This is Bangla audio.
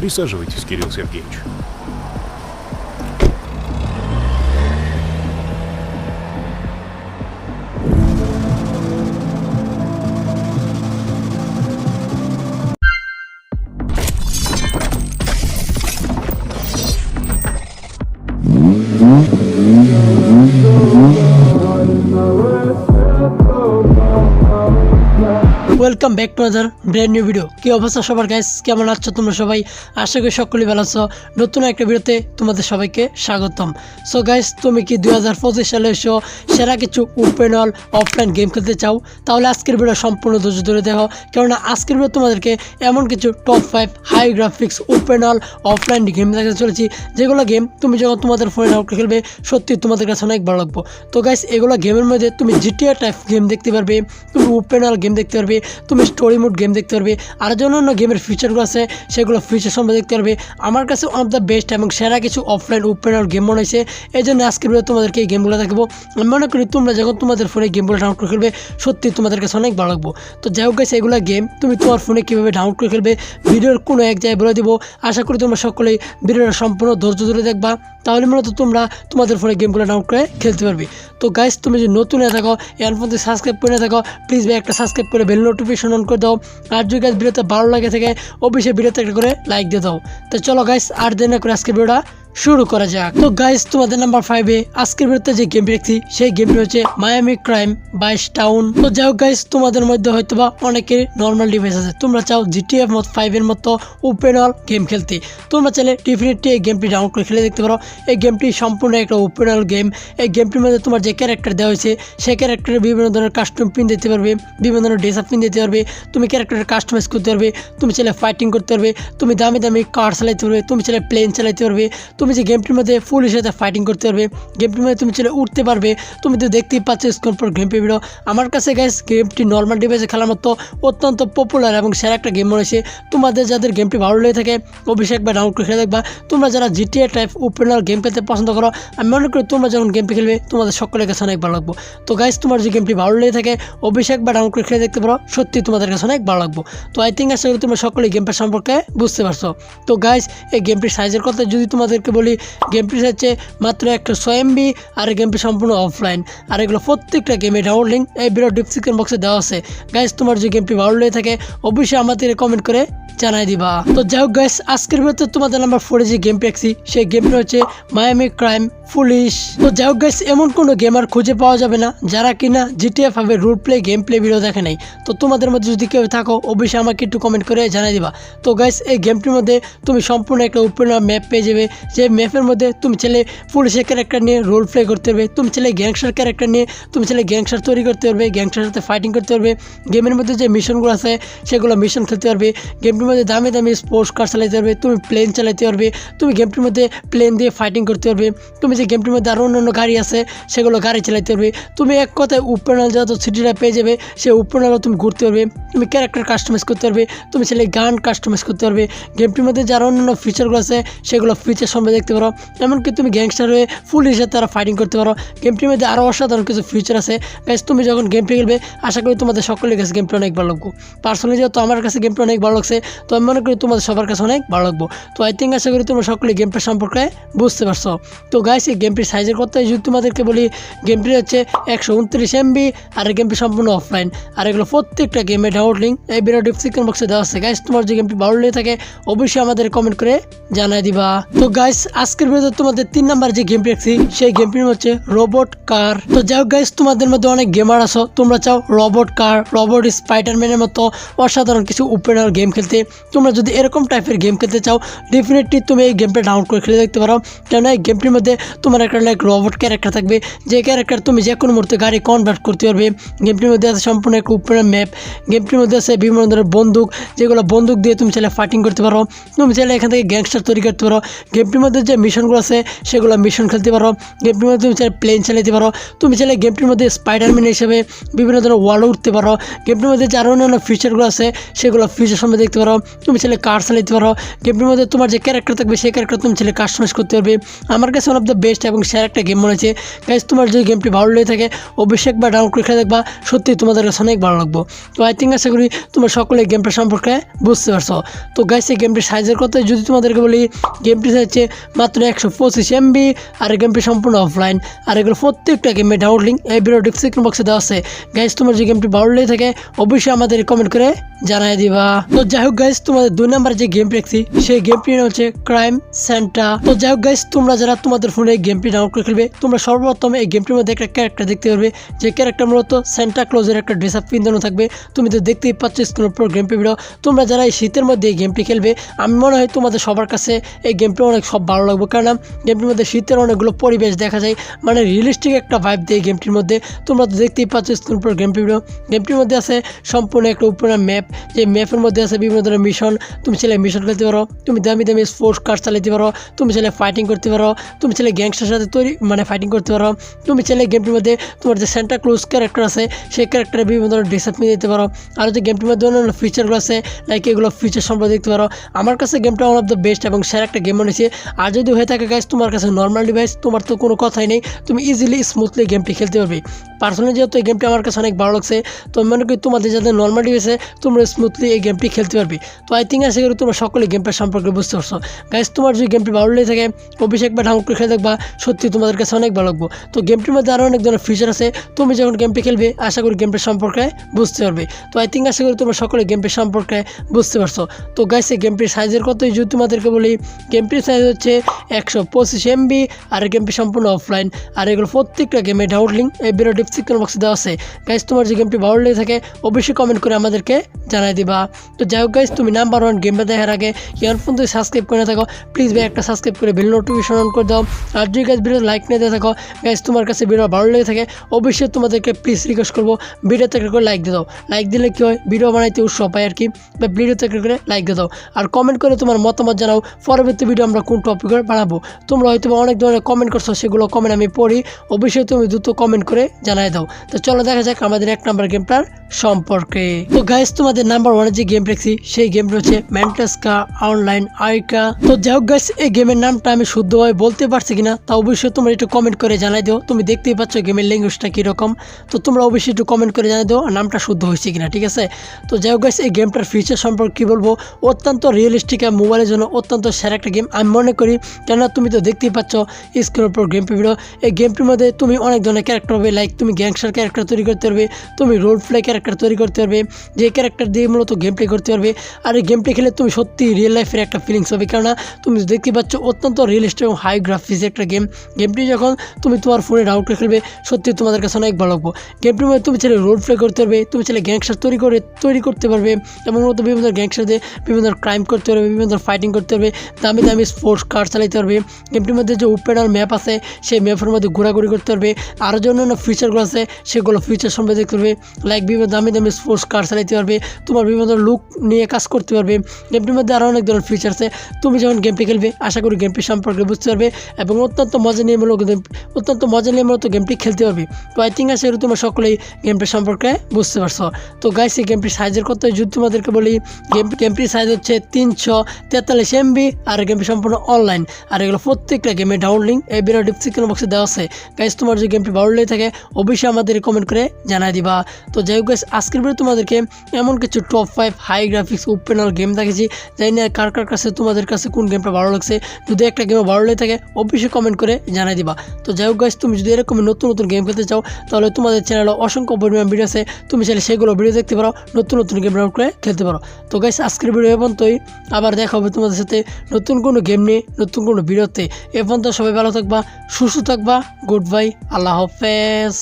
Присаживайтесь, Кирилл Сергеевич. Welcome back to other brand new video কি অবস্থা সবার গাইস কেমন আছো তোমরা সবাই? আশা করি সকলেই ভালো আছো। নতুন একটা ভিডিওতে তোমাদের সবাইকে স্বাগতম। সো গাইস তুমি কি দুই হাজার পঁচিশ সালে এসো, সেরা কিছু ওপেন অল অফলাইন গেম খেলতে চাও? তাহলে আজকের ভিডিও সম্পূর্ণ ধৈর্য ধরে দেখো। কেননা আজকের ভিডিও তোমাদেরকে এমন কিছু top five high graphics open all offline game দেখাতে চলেছি। যেগুলো গেম তুমি যখন তোমাদের ফোনে ডাউনলোড খেলবে, সত্যি তোমাদের কাছে অনেক ভালো লাগবো। তো গাইস এগুলো গেমের মধ্যে তুমি জিটিআর টাইপ গেম দেখতে পারবে, তুমি ওপেন অল গেম দেখতে পারবে। তুমি স্টোরি মোড গেম দেখতে পারবে। আর যে অন্যান্য গেমের ফিচারগুলো আছে, সেগুলো ফিচার সম্বন্ধে দেখতে পারবে। আমার কাছে ওয়ান অফ দ্য বেস্ট এবং সেরা কিছু অফলাইন ওপেন অল গেম মনে হয়েছে। এই জন্য আজকে তোমাদেরকে এই গেমগুলো দেখাবো। আমি মনে করি তোমরা যখন তোমাদের ফোনে গেমগুলো ডাউনলোড করে খেলবে, সত্যি তোমাদের কাছে অনেক ভালো লাগবো। তো যাই হোক গাইস এগুলো গেম তুমি তোমার ফোনে কীভাবে ডাউনলোড করে খেলবে ভিডিওর কোনো এক জায়গায় বলে দিব। আশা করি তোমরা সকলেই ভিডিওটা সম্পূর্ণ ধৈর্য ধরে দেখবা। তাহলে মূলত তোমরা তোমাদের ফোনে গেমগুলো ডাউনলোড করে খেলতে পারবে। তো গাইস তুমি যদি নতুন হয়ে থাকো এর মধ্যে সাবস্ক্রাইব করে থাকো প্লিজ ভাই একটা সাবস্ক্রাইব করে বেল নোটিফিকেশন অন করে দাও। আর যদি গাছ ভিডিওতে ভালো লাগে থাকে, অবশ্যই ভিডিওতে একটা করে লাইক দিয়ে দাও। তো চলো গাইস আর দেরি না করে আজকে ভিডিওটা শুরু করা যাক। তো গাইস তোমাদের নাম্বার ফাইভে আজকের ভিডিওতে যে গেমটি দেখছি, সেই গেমটি হচ্ছে মায়ামি ক্রাইম বাইশ টাউন তো যাই হোক গাইস তোমাদের মধ্যে হয়তো বা অনেকের নর্মাল ডিভাইস আছে। তোমরা চাও জিটিএফ মত ফাইভের মতো ওপেন অল গেম খেলতে। তোমরা চাইলে ডেফিনেটলি এই গেমটি ডাউনলোড করে খেলে দেখতে পারো। এই গেমটি সম্পূর্ণ একটা ওপেন অল গেম এই গেমটির মধ্যে তোমার যে ক্যারেক্টার দেওয়া হয়েছে, সেই ক্যারেক্টারের বিভিন্ন ধরনের কাস্টম পিন দিতে পারবে, বিভিন্ন ধরনের ড্রেস আপ পিন দিতে পারবে। তুমি ক্যারেক্টারের কাস্টমাইজ করতে পারবে, তুমি চাইলে ফাইটিং করতে পারবে, তুমি দামি দামি কার চালাইতে পারবে, তুমি চাইলে প্লেন চালাইতে পারবে। তুমি যে গেমটির মধ্যে ফুলের সাথে ফাইটিং করতে পারবে গেমটির মধ্যে তুমি চাইলে উঠতে পারবে, তুমি তো দেখতেই পাচ্ছ স্কোর পর গেম ভিডিও আমার কাছে গাইস গেমটি নর্মাল ডিভাইসে খেলার মতো অত্যন্ত পপুলার এবং সেরা একটা গেম হয়েছে তোমাদের যাদের গেমটি ভালো লেগে থাকে, অবশ্যই একবার ডাউনলোড করে খেলে দেখবা। তোমরা যারা জিটিএ টাইপ ওপেনার গেম খেলতে পছন্দ করো, আমি মনে করি তোমরা যখন গেমটি খেলবে, তোমাদের সকলের কাছে অনেক ভালো লাগবো। তো গাইস তোমার যে গেমটি ভালো লেগে থাকে, অবশ্যই একবার ডাউনলোড করে খেলে দেখতে পারো, সত্যি তোমাদের কাছে অনেক ভালো লাগবো। তো আই থিঙ্ক করি তোমরা সকলে গেমটা সম্পর্কে বুঝতে পারছ। তো গাইস এই গেমটির সাইজের কথা যদি তোমাদেরকে বলি গেম পিস হচ্ছে মাত্র একটা ছয় আর এই পিস সম্পূর্ণ অফলাইন আর এগুলো প্রত্যেকটা গেমের ডাউনলোড লিঙ্ক এই ভিডিও ডিসক্রিপশন বক্সে দেওয়া আছে। গাইস তোমার যে গেমটি ভালো লেগে থাকে, অবশ্যই আমাদের কমেন্ট করে জানাই দিবা। তো যাই হোক গাইস আজকের ভিতরে তোমাদের নাম্বার ফোরে যে গেম পেয়েছি সেই গেমটি হচ্ছে মায়ামি ক্রাইম পুলিশ। তো যাই হোক গাইস এমন কোনো গেমার খুঁজে পাওয়া যাবে না, যারা কিনা GTF T role play game play video দেখে নাই। তো তোমাদের মধ্যে যদি কেউ থাকো, অবশ্যই আমাকে একটু কমেন্ট করে জানাই দিবা। তো গাইস এই গেমটির মধ্যে তুমি সম্পূর্ণ একটা ওপেন ম্যাপ পেয়ে যাবে। যে ম্যাপের মধ্যে তুমি ছেলে পুলিশের ক্যারেক্টার নিয়ে রোল প্লে করতে পারবে, তুমি ছেলে গ্যাংস্টার ক্যারেক্টার নিয়ে তুমি ছেলে গ্যাংস্টার তৈরি করতে পারবে গ্যাংস্টার সাথে ফাইটিং করতে পারবে। গেমের মধ্যে যে মিশনগুলো আছে, সেগুলো মিশন খেলতে পারবে। গেমটির মধ্যে দামি দামি স্পোর্টস কার চালাতে পারবে, তুমি প্লেন চালাতে পারবে, তুমি গেমটির মধ্যে প্লেন দিয়ে ফাইটিং করতে পারবে। তুমি যে গেমটির মধ্যে আরও অন্যান্য গাড়ি আছে, সেগুলো গাড়ি চালাতে পারবে। তুমি এক কথায় উপরনাল যত সিটিটা পেয়ে যাবে সেই উপরনালও তুমি ঘুরতে পারবে, তুমি ক্যারেক্টার কাস্টমাইজ করতে পারবে, তুমি ছেলে গান কাস্টমাইজ করতে পারবে। গেমটির মধ্যে যারা অন্যান্য ফিচারগুলো আছে, সেগুলো ফিচার সম্বন্ধে দেখতে পারো। এমনকি তুমি গ্যাংস্টার হয়ে ফুল হিসেবে তারা ফাইটিং করতে পারো। গেমটির মধ্যে আরও অসাধারণ কিছু ফিচার আছে। গাইস তুমি যখন গেমটি খেলবে, আশা করি তোমাদের সকলের কাছে গেমটি অনেক ভালো লাগবে। পার্সোনালি যেহেতু আমার কাছে গেমটা অনেক ভালো লাগছে, তো আমি মনে করি তোমাদের সবার কাছে অনেক ভালো লাগবে। তো আই থিঙ্ক আশা করি তোমরা সকলে গেমটা সম্পর্কে বুঝতে পারছ। তো গাইস এই গেমটির সাইজের কথাই যদি তোমাদেরকে বলি গেমটি হচ্ছে একশো উনত্রিশ এমবি আর গেমটি সম্পূর্ণ অফলাইন আর এগুলো প্রত্যেকটা গেমে ডাউনলোড লিঙ্ক এই ভিডিও ডিসক্রিপশন বক্সে দেওয়া আছে। গাইস তোমার যে গেমটি ভালো লেগে থাকে, অবশ্যই আমাদের কমেন্ট করে জানাই দিবা। তো গাইস আজকের ভিডিওতে তোমাদের তিন নাম্বার যে গেমটি দেখছি, সেই গেমটির হচ্ছে রোবট কার তো যাই হোক গাইস তোমাদের মধ্যে অনেক গেমার আছো, তোমরা চাও রোবট কার রোবট স্পাইডারম্যানের মতো অসাধারণ কিছু ওপেনার গেম খেলতে। তোমরা যদি এরকম টাইপের গেম খেলতে চাও ডেফিনেটলি তুমি এই গেমটা ডাউনলোড করে খেলে দেখতে পারো। কেননা এই গেমটির মধ্যে তোমার একটা লাইক রোবট ক্যারেক্টার থাকবে। যে ক্যারেক্টার তুমি যে কোনো মুহূর্তে গাড়ি কনভার্ট করতে পারবে। গেমটির মধ্যে আছে সম্পূর্ণ একটা ওপেনার ম্যাপ গেমটির মধ্যে আছে বিভিন্ন ধরনের বন্দুক। যেগুলো বন্দুক দিয়ে তুমি চাইলে ফাইটিং করতে পারো। তুমি চাইলে এখান থেকে গ্যাংস্টার তৈরি করতে পারো। গেমটির মধ্যে যে মিশনগুলো আছে, সেগুলো মিশন খেলতে পারো। গেমটির মধ্যে তুমি চাইলে প্লেন চালাতে পারো। তুমি চাইলে গেমটির মধ্যে স্পাইডারম্যান হিসেবে বিভিন্ন ধরনের ওয়ালও উঠতে পারো। গেমটির মধ্যে যে আরও অন্যান্য ফিচারগুলো আছে, সেগুলো ফিচার সম্বন্ধে দেখতে পারো। তুমি চাইলে কার চালাতে পারো। গেমটির মধ্যে তোমার যে ক্যারেক্টার থাকবে, সেই ক্যারেক্টার তুমি চাইলে কাস্টমাইজ করতে পারবে। আমার কাছে ওয়ান অফ দ্য বেস্ট এবং সেরা একটা গেম মনে হচ্ছে গাইজ তোমার যদি গেমটি ভালো লেগে থাকে, অবশ্যই একবার ডাউনলোড করে খেলে দেখবা সত্যি তোমাদের কাছে অনেক ভালো লাগবে। তো আই থিঙ্ক আশা করি তোমরা সকলে গেমটা সম্পর্কে বুঝতে পারছ। তো গাইজ এই গেমটির সাইজের কথা যদি তোমাদেরকে বলি গেমটি হচ্ছে মাত্র একশো পঁচিশ এমবি আর গেমটি সম্পূর্ণ অফলাইন আর এগুলো প্রত্যেকটা গেমে ডাউনলোড লিঙ্ক এই ভিডিও ডিসক্রিপশন বক্সে দেওয়া আছে। গাইজ তোমার যে গেমটি ভালো লেগে থাকে, অবশ্যই আমাদের কমেন্ট করে জানাই দিবা। তো যাই হোক গাইজ তোমাদের দুই নাম্বার যে গেম দেখছি, সেই গেমটির নাম হচ্ছে ক্রাইম সেন্টা তো যাই হোক গাইজ তোমরা যারা তোমাদের ফোনে এই গেমটি ডাউনলোড করে খেলবে। তোমরা সর্বপ্রথম এই গেমটির মধ্যে একটা ক্যারেক্টার দেখতে পারবে, যে ক্যারেক্টার মূলত সেন্টা ক্লোজের একটা ড্রেস আপ থাকবে। তুমি তো দেখতেই পাচ্ছ স্ক্রিনের উপর গেমটি ভিডিও তোমরা যারা এই শীতের মধ্যে এই গেমটি খেলবে, আমি মনে হয় তোমাদের সবার কাছে এই গেমটি অনেক সব ভালো লাগবে। কারণ গেমটির মধ্যে শীতের অনেকগুলো পরিবেশ দেখা যায় মানে রিয়েলিস্টিক একটা ভাইব দেয় গেমটির মধ্যে। তোমরা তো দেখতেই পাচ্ছ স্ক্রিন উপর গেমটি ভিডিও গেমটির মধ্যে আছে সম্পূর্ণ একটা উপরে ম্যাপ যে ম্যাপের মধ্যে আছে বিভিন্ন ধরনের মিশন তুমি ছেলে মিশন খেলতে পারো, তুমি দামি দামি স্পোর্টস কার চালাতে পারো, তুমি ছেলে ফাইটিং করতে পারো, তুমি ছেলে গ্যাংস্টার সাথে তৈরি মানে ফাইটিং করতে পারো। তুমি ছেলে গেমটির মধ্যে তোমার যে সেন্টা ক্লোজ ক্যারেক্টার আছে, সেই ক্যারেক্টারে বিভিন্ন ধরনের ড্রেস আপ নিয়ে দিতে পারো। আর যে গেমটির মধ্যে অন্যান্য ফিচারগুলো আছে লাইক এগুলো ফিচার সম্পর্কে দেখতে পারো। আমার কাছে গেমটা ওয়ান অফ দ্য বেস্ট এবং সেরা একটা গেম মনে আর যদি হয়ে থাকে গাইজ তোমার কাছে নর্মাল ডিভাইস তোমার তো কোনো কথাই নেই, তুমি ইজিলি স্মুথলি গেমটি খেলতে পারবে। পার্সোনালি যেহেতু এই গেমটি আমার কাছে অনেক ভালো লাগছে, তো মনে করি তোমাদের যাদের নর্মাল ডিভাইসে তোমরা স্মুথলি এই গেমটি খেলতে পারবে। তো আই থিঙ্ক আশা করি তোমরা সকলে গেমটা সম্পর্কে বুঝতে পারছ। গাইজ তোমার যদি গেমটি ভালো লেগে থাকে, অবশ্যই একবার ডাউনলোড খেলে দেখবা। সত্যি তোমাদের কাছে অনেক ভালো লাগবে। তো গেমটির মধ্যে আরও অনেক ধরনের ফিচার আছে। তুমি যখন গেমটি খেলবে, আশা করি গেমটা সম্পর্কে বুঝতে পারবে। তো আই থিঙ্ক আশা করি তোমরা সকলে গেমটি সম্পর্কে বুঝতে পারছ। তো এই গেমটির সাইজের কতই যদি তোমাদেরকে বলি গেমটির সাইজ হচ্ছে একশো পঁচিশ এমবি আর গেমটি সম্পূর্ণ অফলাইন আর এগুলো প্রত্যেকটা গেমে ডাউনলোড লিঙ্ক এই ভিডিও ডিসক্রিপশন বক্সে দেওয়া আছে। গাইস তোমার যে গেমটি ভালো লেগে থাকে, অবশ্যই কমেন্ট করে আমাদেরকে জানাই দিবা। তো যাই হোক গাইস তুমি নাম্বার ওয়ান গেমটা দেখার আগে ইয়ারফোন তুমি সাবস্ক্রাইব করে থাকো। প্লিজ ভাই, একটা সাবস্ক্রাইব করে বেল নোটিফিকেশন অন করে দাও। আর যদি গাইস ভিডিও লাইক নিয়ে দিয়ে থাকো গাইস তোমার কাছে ভিডিও ভালো লেগে থাকে, অবশ্যই তোমাদেরকে প্লিজ রিকোয়েস্ট করব। ভিডিওতে একটা করে লাইক দিয়ে দাও। লাইক দিলে কী হয়? ভিডিও বানাইতে উৎসাহ পায় আর কি। বা ভিডিওতে একটা করে লাইক দিয়ে দাও। আর কমেন্ট করে তোমার মতামত জানাও, পরবর্তী ভিডিও আমরা কোন টপিকের বানাবো। তোমরা হয়তো অনেক ধরনের কমেন্ট করছ, সেগুলো কমেন্ট আমি পড়ি। অবশ্যই তুমি দ্রুত কমেন্ট করে জানাই দাও। তো চলো দেখা যাক আমাদের এক নাম্বার গেমটার সম্পর্কে। তো গাইস তোমাদের নাম্বার ওয়ানের যে গেম দেখছি, সেই গেমটা হচ্ছে ম্যান্টাসকা অনলাইন আইকা তো যাই হোক গাইস এই গেমের নামটা আমি শুদ্ধভাবে বলতে পারছি কিনা তা অবশ্যই তোমরা একটু কমেন্ট করে জানাই দিও। তুমি দেখতেই পাচ্ছ গেমের ল্যাঙ্গুয়েজটা কীরকম। তো তোমরা অবশ্যই একটু কমেন্ট করে জানাই দিও, নামটা শুদ্ধ হয়েছে কিনা, ঠিক আছে? তো যাই হোক এই গেমটার ফিচার সম্পর্কে কী বলব? অত্যন্ত রিয়েলিস্টিক আর মোবাইলের জন্য অত্যন্ত সেরা একটা গেম আমি মনে করি। কেননা তুমি তো দেখতেই পাচ্ছ স্ক্রিনের উপর গেম ভিডিও এই গেমটির মধ্যে তুমি অনেক ধরনের ক্যারেক্টার হবে লাইক তুমি গ্যাংস্টার ক্যারেক্টার তৈরি করতে পারবে, তুমি রোল প্লে ক্যারেক্টার তৈরি করতে পারবে, যে ক্যারেক্টার দিয়ে মূলত গেম প্লে করতে পারবে। আর এই গেমটি খেলে তুমি সত্যি রিয়েল লাইফের একটা ফিলিংস হবে কেননা তুমি দেখতে পাচ্ছ অত্যন্ত রিয়েলিস্টিক এবং হাই গ্রাফিক্স গেম গেমটি যখন তুমি তোমার ফোনে করে খেলবে, সত্যি তোমাদের কাছে অনেক ভালো লাগবো। গেমটির মধ্যে তুমি ছেলে রোল প্লে করতে পারবে, তুমি ছেলে গ্যাংস্টার তৈরি করে, তৈরি করতে পারবে, এবং মূলত বিভিন্ন গ্যাংস্টার দিয়ে বিভিন্ন ক্রাইম করতে পারবে, বিভিন্ন ফাইটিং করতে পারবে, দামি দামি স্পোর্টস কার চালাতে পারবে। গেমটির মধ্যে যে উপেনার ম্যাপ আছে, সেই ম্যাপের মধ্যে ঘোরাঘুরি করতে পারবে। আরও যে অন্যান্য ফিচারগুলো আছে, সেগুলো ফিচার সম্পর্কে দেখতে পারবে। লাইক বিভিন্ন দামি দামি স্পোর্টস কার চালাতে পারবে, তোমার বিভিন্ন লুক নিয়ে কাজ করতে পারবে। গেমটির মধ্যে আরও অনেক ধরনের ফিচার আছে। তুমি যখন গেমটি খেলবে, আশা করি গেমটি সম্পর্কে বুঝতে পারবে, এবং অত্যন্ত মজা নিয়ে মূলক অত্যন্ত মজা নিয়ে মূলত গেমটি খেলতে পারবে তো আই থিঙ্ক করি তোমরা সকলেই গেমটি সম্পর্কে বুঝতে পারছ। তো গাইস এই গেমটির সাইজের কত যদি তোমাদেরকে বলি গেম গেমটির সাইজ হচ্ছে তিনশো তেতাল্লিশ এমবি আর গেমটি সম্পূর্ণ অনলাইন আর এগুলো প্রত্যেকটা গেমে ডাউনলিং এই ভিডিও ডিসক্রিপশন বক্সে দেওয়া আছে। গাইস তোমার যদি গেমটি ভালো লেগে থাকে, অবশ্যই আমাদের কমেন্ট করে জানাই দিবা। তো যাই হোক গাইস আজকের ভিডিও তোমাদেরকে এমন কিছু top five high graphics open all game দেখেছি জানি না কার কার কাছে তোমাদের কাছে কোন গেমটা ভালো লাগছে। যদি একটা গেমে ভালো লেগে থাকে, অবশ্যই কমেন্ট করে জানাই দিবা। তো যাই হোক গাইস তুমি যদি এরকম নতুন নতুন গেম খেলতে চাও, তাহলে তোমাদের চ্যানেলে অসংখ্য পরিমাণ ভিডিও আছে। তুমি চাইলে সেগুলো ভিডিও দেখতে পারো, নতুন নতুন গেম ডাউনলোড করে খেলতে পারো। তো গাইস আজকের ভিডিও এবং তোই আবার দেখা হবে তোমাদের সাথে নতুন কোনো গেম নিয়ে, নতুন কোনো ভিডিওতে। এ পর্যন্ত সবাই ভালো থাকবা, সুস্থ থাকবা গুড বাই আল্লাহ হাফেজ।